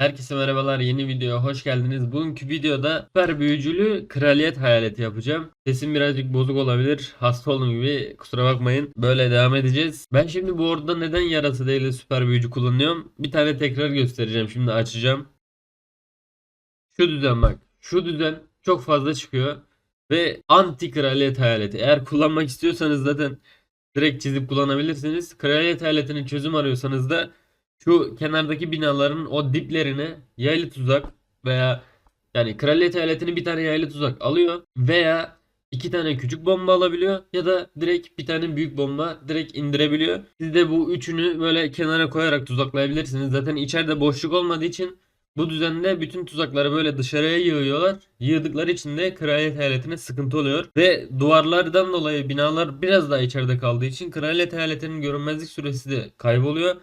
Herkese merhabalar yeni videoya hoş geldiniz. Bugünkü videoda süper büyücülü kraliyet hayaleti yapacağım. Sesim birazcık bozuk olabilir. Hasta olduğum gibi kusura bakmayın. Böyle devam edeceğiz. Ben şimdi bu orada neden yarası değil de süper büyücü kullanıyorum. Bir tane tekrar göstereceğim. Şimdi açacağım. Şu düzen bak. Şu düzen çok fazla çıkıyor. Ve anti kraliyet hayaleti. Eğer kullanmak istiyorsanız zaten direkt çizip kullanabilirsiniz. Kraliyet hayaletinin çözüm arıyorsanız da şu kenardaki binaların o diplerine yaylı tuzak veya yani kraliyet eyaletini bir tane yaylı tuzak alıyor veya iki tane küçük bomba alabiliyor ya da direkt bir tane büyük bomba direkt indirebiliyor. Siz de bu üçünü böyle kenara koyarak tuzaklayabilirsiniz. Zaten içeride boşluk olmadığı için bu düzende bütün tuzakları böyle dışarıya yığıyorlar. Yığdıkları için de kraliyet eyaletine sıkıntı oluyor. Ve duvarlardan dolayı binalar biraz daha içeride kaldığı için kraliyet eyaletinin görünmezlik süresi de kayboluyor.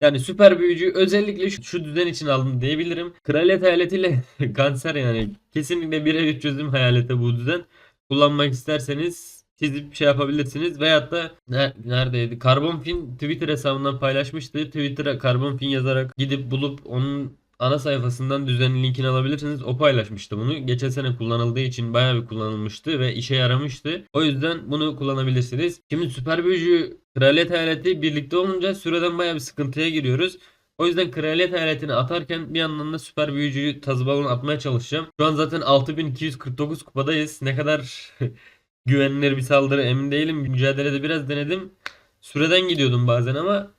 Yani süper büyücü özellikle şu, şu düzen için aldım diyebilirim. Kraliyet hayaletiyle kanser yani kesinlikle birebir çözüm hayalete bu düzen. Kullanmak isterseniz çizip şey yapabilirsiniz. Veyahut da ne- neredeydi? Carbon Fin Twitter hesabından paylaşmıştı. Twitter'a Carbon Fin yazarak gidip bulup onun ana sayfasından düzenin linkini alabilirsiniz. O paylaşmıştı bunu. Geçen sene kullanıldığı için bayağı bir kullanılmıştı ve işe yaramıştı. O yüzden bunu kullanabilirsiniz. Şimdi süper büyücü kraliyet hayaleti birlikte olunca süreden bayağı bir sıkıntıya giriyoruz. O yüzden kraliyet hayaletini atarken bir yandan da süper büyücüyü tazı balonu atmaya çalışacağım. Şu an zaten 6249 kupadayız. Ne kadar güvenilir bir saldırı emin değilim. Mücadelede biraz denedim. Süreden gidiyordum bazen ama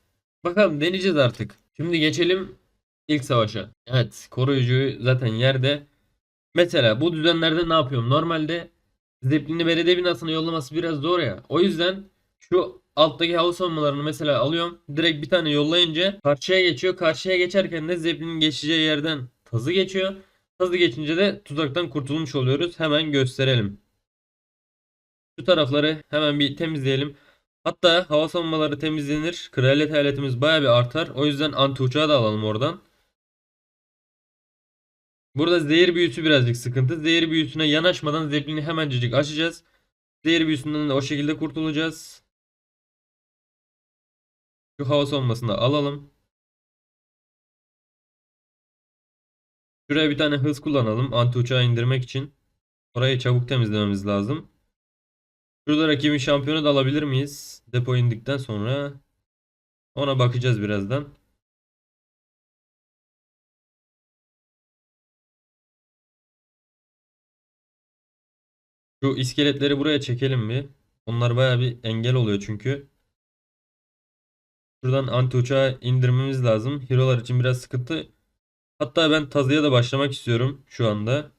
bakalım deneyeceğiz artık. Şimdi geçelim ilk savaşa. Evet koruyucu zaten yerde. Mesela bu düzenlerde ne yapıyorum? Normalde Zeppelin'i belediye binasına yollaması biraz zor ya. O yüzden şu alttaki hava savunmalarını mesela alıyorum. Direkt bir tane yollayınca karşıya geçiyor. Karşıya geçerken de Zeppelin'in geçeceği yerden tazı geçiyor. Tazı geçince de tuzaktan kurtulmuş oluyoruz. Hemen gösterelim. Şu tarafları hemen bir temizleyelim. Hatta hava savunmaları temizlenir. Kraliyet hayaletimiz baya bir artar. O yüzden anti uçağı da alalım oradan. Burada zehir büyüsü birazcık sıkıntı. Zehir büyüsüne yanaşmadan zeplini hemencecik açacağız. Zehir büyüsünden de o şekilde kurtulacağız. Şu hava savunmasını da alalım. Şuraya bir tane hız kullanalım. Anti uçağı indirmek için. Orayı çabuk temizlememiz lazım. Şurada rakibin şampiyonu da alabilir miyiz? Depo indikten sonra. Ona bakacağız birazdan. Şu iskeletleri buraya çekelim mi? Onlar baya bir engel oluyor çünkü. Şuradan anti uçağı indirmemiz lazım. Hero'lar için biraz sıkıntı. Hatta ben Tazı'ya da başlamak istiyorum şu anda.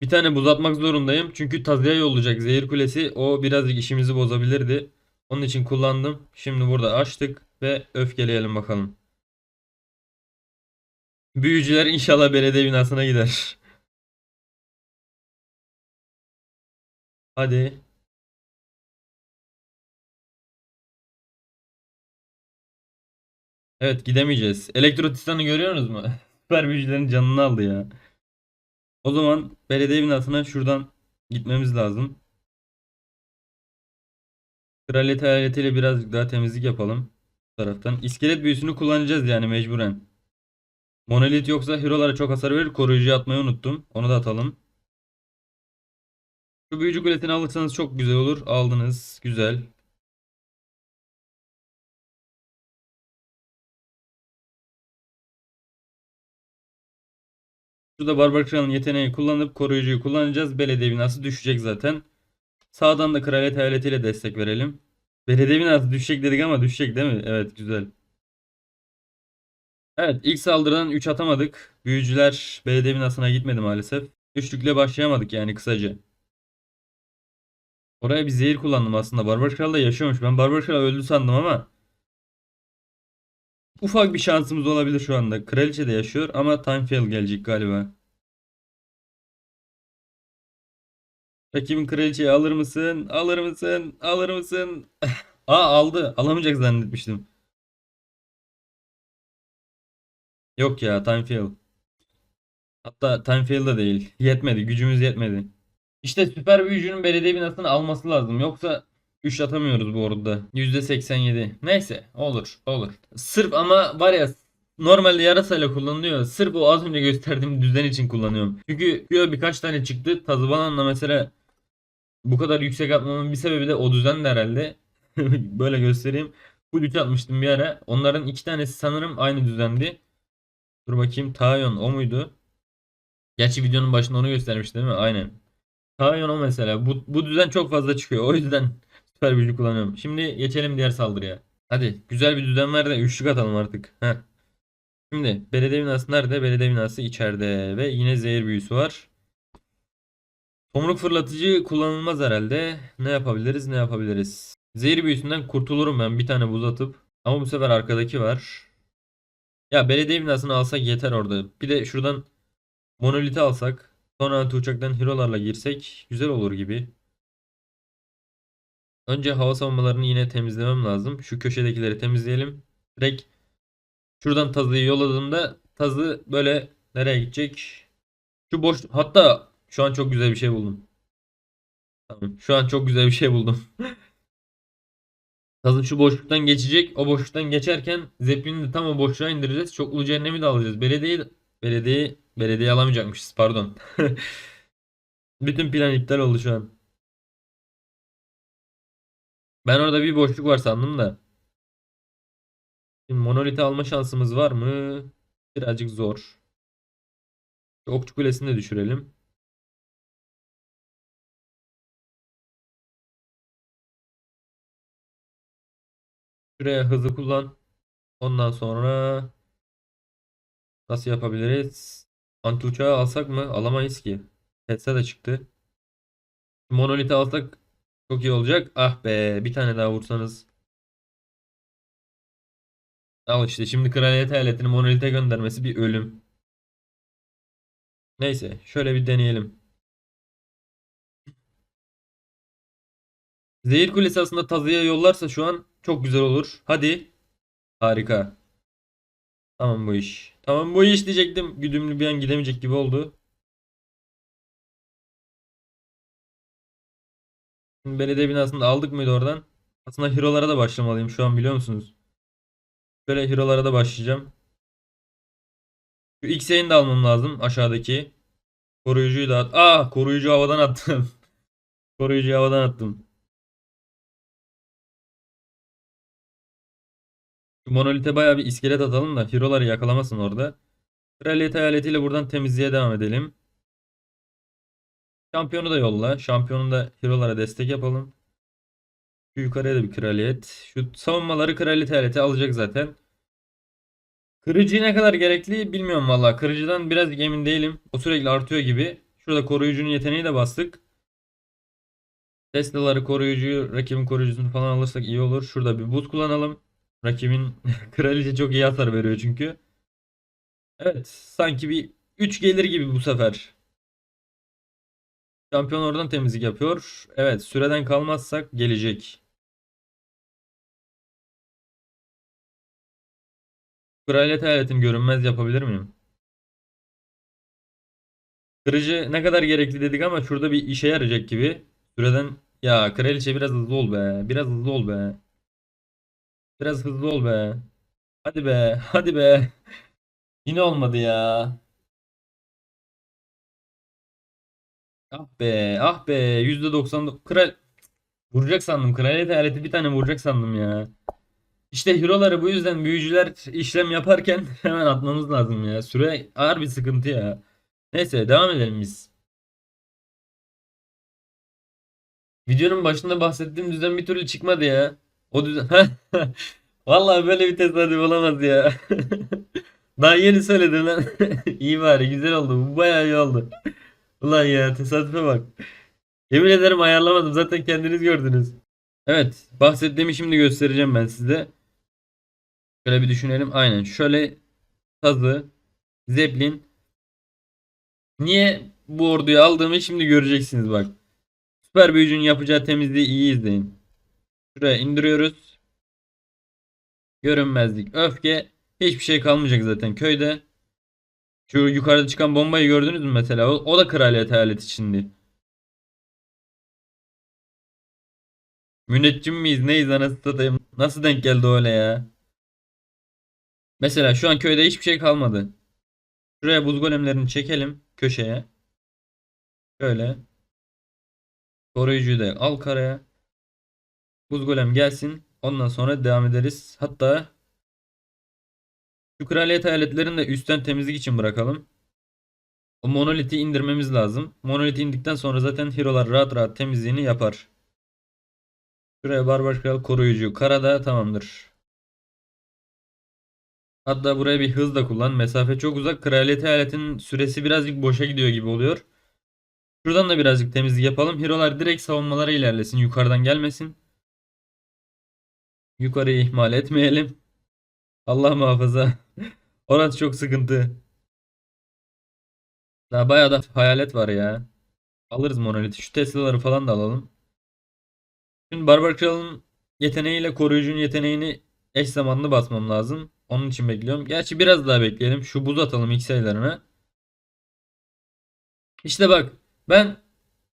Bir tane buz atmak zorundayım. Çünkü Tazı'ya yollayacak zehir kulesi. O birazcık işimizi bozabilirdi. Onun için kullandım. Şimdi burada açtık ve öfkeleyelim bakalım. Büyücüler inşallah belediye binasına gider. Hadi. Evet gidemeyeceğiz. Elektro Titan'ı görüyorsunuz mu? Süper büyücülerin canını aldı ya. O zaman belediye binasına şuradan gitmemiz lazım. Kraliyet hayaletiyle birazcık daha temizlik yapalım. Bu taraftan. İskelet büyüsünü kullanacağız yani mecburen. Monolit yoksa hero'lara çok hasar verir. Koruyucuyu atmayı unuttum. Onu da atalım. Şu büyücü kuletini alırsanız çok güzel olur. Aldınız. Güzel. Şurada Barbar Kral'ın yeteneği kullanıp koruyucuyu kullanacağız. Belediye binası düşecek zaten. Sağdan da kraliyet hayaletiyle destek verelim. Belediye binası düşecek dedik ama düşecek değil mi? Evet güzel. Evet ilk saldırıdan 3 atamadık. Büyücüler belediye binasına gitmedi maalesef. Üçlükle başlayamadık yani kısaca. Oraya bir zehir kullandım aslında. Barbar Kral da yaşıyormuş. Ben Barbar Kral öldü sandım ama ufak bir şansımız olabilir şu anda. Kraliçe de yaşıyor ama Time Fail gelecek galiba. Rakibin kraliçeyi alır mısın? Alır mısın? Alır mısın? Aa aldı. Alamayacak zannetmiştim. Yok ya Time Fail. Hatta Time Fail da değil. Yetmedi. Gücümüz yetmedi. İşte süper büyücünün belediye binasını alması lazım. Yoksa 3 atamıyoruz bu orada. %87. Neyse olur olur. Sırf ama var ya normalde yarasayla kullanılıyor. Sırf o az önce gösterdiğim düzen için kullanıyorum. Çünkü diyor birkaç tane çıktı. Tazıbananla mesela bu kadar yüksek atmamın bir sebebi de o düzen de herhalde. Böyle göstereyim. Full 3 atmıştım bir ara. Onların iki tanesi sanırım aynı düzendi. Dur bakayım. Tayon o muydu? Gerçi videonun başında onu göstermişti değil mi? Aynen. Tayon o mesela. Bu, bu düzen çok fazla çıkıyor. O yüzden süper büyücü kullanıyorum. Şimdi geçelim diğer saldırıya. Hadi güzel bir düzen ver de üçlük atalım artık. Heh. Şimdi belediye binası nerede? Belediye binası içeride ve yine zehir büyüsü var. Tomruk fırlatıcı kullanılmaz herhalde. Ne yapabiliriz? Ne yapabiliriz? Zehir büyüsünden kurtulurum ben bir tane buz atıp. Ama bu sefer arkadaki var. Ya belediye binasını alsak yeter orada. Bir de şuradan monoliti alsak. Sonra anti uçaktan hero'larla girsek güzel olur gibi. Önce hava savunmalarını yine temizlemem lazım. Şu köşedekileri temizleyelim. Direkt şuradan tazıyı yolladığımda tazı böyle nereye gidecek? Şu boş hatta şu an çok güzel bir şey buldum. Tamam. Şu an çok güzel bir şey buldum. Tazı şu boşluktan geçecek. O boşluktan geçerken Zeppelin'i de tam o boşluğa indireceğiz. Çoklu cehennemi de alacağız. Belediye belediye belediye alamayacakmışız pardon. Bütün plan iptal oldu şu an. Ben orada bir boşluk var sandım da. Şimdi monoliti alma şansımız var mı? Birazcık zor. Okçu kulesini de düşürelim. Şuraya hızı kullan. Ondan sonra nasıl yapabiliriz? Anti uçağı alsak mı? Alamayız ki. Tesla da çıktı. Monoliti alsak çok iyi olacak. Ah be bir tane daha vursanız. Al işte şimdi kraliyet eyaletini monolite göndermesi bir ölüm. Neyse şöyle bir deneyelim. Zehir kulesi aslında Tazı'ya yollarsa şu an çok güzel olur. Hadi. Harika. Tamam bu iş. Tamam bu iş diyecektim. Güdümlü bir an gidemeyecek gibi oldu. Şimdi belediye binasını da aldık mıydı oradan? Aslında hero'lara da başlamalıyım şu an biliyor musunuz? Şöyle hero'lara da başlayacağım. Şu X'e'ni de almam lazım aşağıdaki. Koruyucuyu da at. Aa koruyucu havadan attım. Koruyucuyu havadan attım. Şu monolite baya bir iskelet atalım da hero'ları yakalamasın orada. Kraliyet hayaletiyle buradan temizliğe devam edelim. Şampiyonu da yolla. Şampiyonun da hero'lara destek yapalım. Şu yukarıya da bir kraliyet. Şu savunmaları kraliyet hayaleti alacak zaten. Kırıcı ne kadar gerekli bilmiyorum valla. Kırıcıdan biraz emin değilim. O sürekli artıyor gibi. Şurada koruyucunun yeteneği de bastık. Tesla'ları koruyucuyu, rakibin koruyucusunu falan alırsak iyi olur. Şurada bir buz kullanalım. Rakibin kraliçe çok iyi hasar veriyor çünkü. Evet, sanki bir 3 gelir gibi bu sefer. Şampiyon oradan temizlik yapıyor. Evet, süreden kalmazsak gelecek. Kraliyet hayaletini görünmez yapabilir miyim? Kırıcı ne kadar gerekli dedik ama şurada bir işe yarayacak gibi. Süreden ya kraliçe biraz hızlı ol be. Biraz hızlı ol be. Biraz hızlı ol be. Hadi be. Hadi be. Yine olmadı ya. Ah be. Ah be. %90 kral vuracak sandım. Kraliyet hayaleti bir tane vuracak sandım ya. İşte hero'ları bu yüzden büyücüler işlem yaparken hemen atmamız lazım ya. Süre ağır bir sıkıntı ya. Neyse devam edelim biz. Videonun başında bahsettiğim düzen bir türlü çıkmadı ya. O düzen... Vallahi böyle bir tesadüf olamaz ya. Daha yeni söyledim lan. İyi bari güzel oldu. Bu bayağı iyi oldu. Ulan ya tesadüfe bak. Yemin ederim ayarlamadım. Zaten kendiniz gördünüz. Evet. Bahsettiğimi şimdi göstereceğim ben size. Şöyle bir düşünelim. Aynen. Şöyle Tazı, Zeppelin. Niye bu orduyu aldığımı şimdi göreceksiniz bak. Süper büyücünün yapacağı temizliği iyi izleyin. Şuraya indiriyoruz. Görünmezlik, öfke. Hiçbir şey kalmayacak zaten köyde. Şu yukarıda çıkan bombayı gördünüz mü mesela? O, o da kraliyet hayaleti içindi. Müneccim miyiz neyiz anasını satayım. Nasıl denk geldi öyle ya? Mesela şu an köyde hiçbir şey kalmadı. Şuraya buz golemlerini çekelim köşeye. Şöyle. Koruyucuyu da al karaya. Buz golem gelsin. Ondan sonra devam ederiz. Hatta şu kraliyet hayaletlerini de üstten temizlik için bırakalım. O monoliti indirmemiz lazım. Monoliti indikten sonra zaten hero'lar rahat rahat temizliğini yapar. Şuraya barbar kral koruyucu. Karada tamamdır. Hatta buraya bir hız da kullan. Mesafe çok uzak. Kraliyet hayaletinin süresi birazcık boşa gidiyor gibi oluyor. Şuradan da birazcık temizlik yapalım. Hero'lar direkt savunmalara ilerlesin. Yukarıdan gelmesin. Yukarıyı ihmal etmeyelim. Allah muhafaza. Orası çok sıkıntı. Daha bayağı da hayalet var ya. Alırız monoliti. Şu Tesla'ları falan da alalım. Şimdi Barbar Kral'ın yeteneğiyle koruyucunun yeteneğini eş zamanlı basmam lazım. Onun için bekliyorum. Gerçi biraz daha bekleyelim. Şu buz atalım X sayılarına. İşte bak ben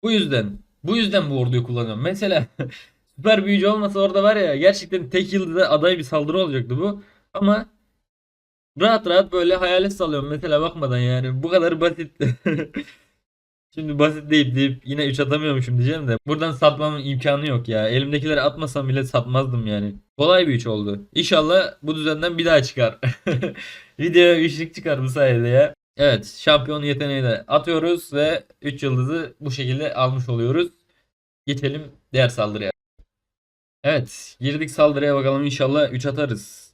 bu yüzden bu yüzden bu orduyu kullanıyorum. Mesela süper büyücü olmasa orada var ya gerçekten tek yılda aday bir saldırı olacaktı bu. Ama rahat rahat böyle hayalet salıyorum mesela bakmadan yani bu kadar basit. Şimdi basit deyip deyip yine 3 atamıyormuşum diyeceğim de buradan satmamın imkanı yok ya. Elimdekileri atmasam bile satmazdım yani. Kolay bir 3 oldu. İnşallah bu düzenden bir daha çıkar. Videoya üçlük çıkar bu sayede ya. Evet şampiyon yeteneği de atıyoruz ve 3 yıldızı bu şekilde almış oluyoruz. Geçelim diğer saldırıya. Evet girdik saldırıya bakalım inşallah 3 atarız.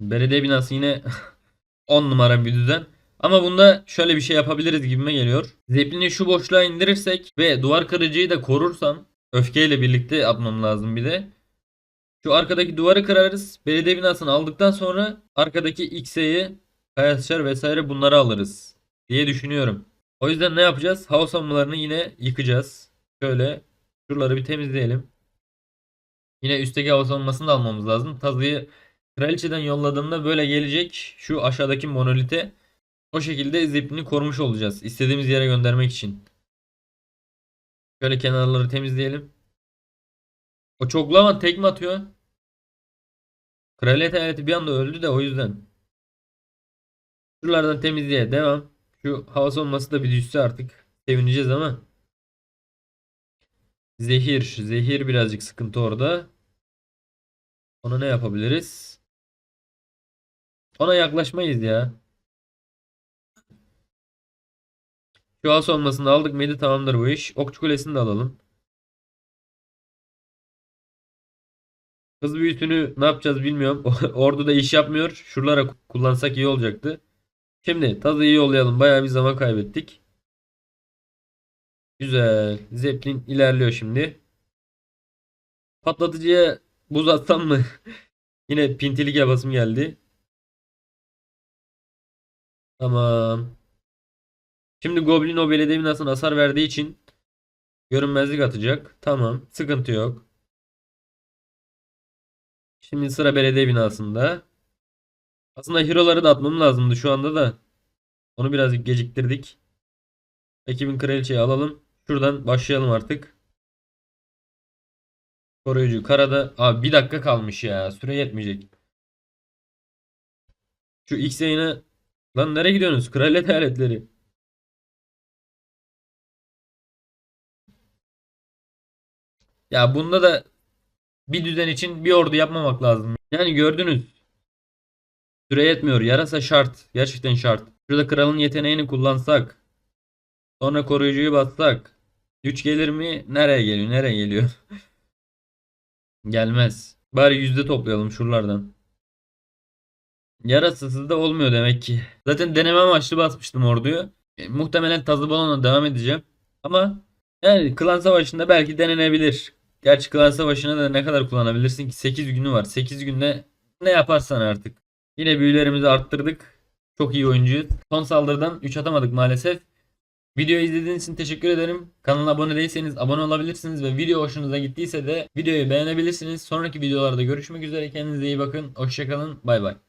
Belediye binası yine 10 numara bir düzen. Ama bunda şöyle bir şey yapabiliriz gibime geliyor. Zeppelin'i şu boşluğa indirirsek ve duvar kırıcıyı da korursam öfkeyle birlikte atmam lazım bir de. Şu arkadaki duvarı kırarız. Belediye binasını aldıktan sonra arkadaki X'e'yi kayaçlar vesaire bunları alırız diye düşünüyorum. O yüzden ne yapacağız? Hava savunmalarını yine yıkacağız. Şöyle şuraları bir temizleyelim. Yine üstteki hava savunmasını da almamız lazım. Tazıyı kraliçeden yolladığımda böyle gelecek. Şu aşağıdaki monolite o şekilde zeplini korumuş olacağız. İstediğimiz yere göndermek için. Şöyle kenarları temizleyelim. O çoklama tek mi atıyor? Kraliyet hayaleti bir anda öldü de o yüzden. Şuralardan temizliğe devam. Şu hava savunması da bir düşse artık. Sevineceğiz ama. Zehir. Zehir birazcık sıkıntı orada. Ona ne yapabiliriz? Ona yaklaşmayız ya. Şu hava savunmasını aldık mıydı tamamdır bu iş. Okçu kulesini de alalım. Hız büyüsünü ne yapacağız bilmiyorum. Ordu da iş yapmıyor. Şuralara kullansak iyi olacaktı. Şimdi Tazı'yı yollayalım. Bayağı bir zaman kaybettik. Güzel. Zeppelin ilerliyor şimdi. Patlatıcıya buz atsam mı? Yine pintilik yapasım geldi. Tamam. Şimdi Goblin o belediye binasına hasar verdiği için görünmezlik atacak. Tamam. Sıkıntı yok. Şimdi sıra belediye binasında. Aslında hero'ları da atmam lazımdı şu anda da. Onu birazcık geciktirdik. Ekibin kraliçeyi alalım. Şuradan başlayalım artık. Koruyucu karada. Abi bir dakika kalmış ya. Süre yetmeyecek. Şu X yayına. Lan nereye gidiyorsunuz? Kraliyet hayaletleri. Ya bunda da bir düzen için bir ordu yapmamak lazım. Yani gördünüz. Süre yetmiyor. Yarasa şart. Gerçekten şart. Şurada kralın yeteneğini kullansak. Sonra koruyucuyu bassak. 3 gelir mi? Nereye geliyor? Nereye geliyor? Gelmez. Bari yüzde toplayalım şuralardan. Yarasasız da olmuyor demek ki. Zaten deneme amaçlı basmıştım orduyu. E, muhtemelen tazı balonla devam edeceğim. Ama yani klan savaşında belki denenebilir. Gerçi klan savaşına da ne kadar kullanabilirsin ki? 8 günü var. 8 günde ne yaparsan artık. Yine büyülerimizi arttırdık. Çok iyi oyuncuyuz. Son saldırıdan 3 atamadık maalesef. Videoyu izlediğiniz için teşekkür ederim. Kanala abone değilseniz abone olabilirsiniz ve video hoşunuza gittiyse de videoyu beğenebilirsiniz. Sonraki videolarda görüşmek üzere. Kendinize iyi bakın. Hoşçakalın. Bay bay.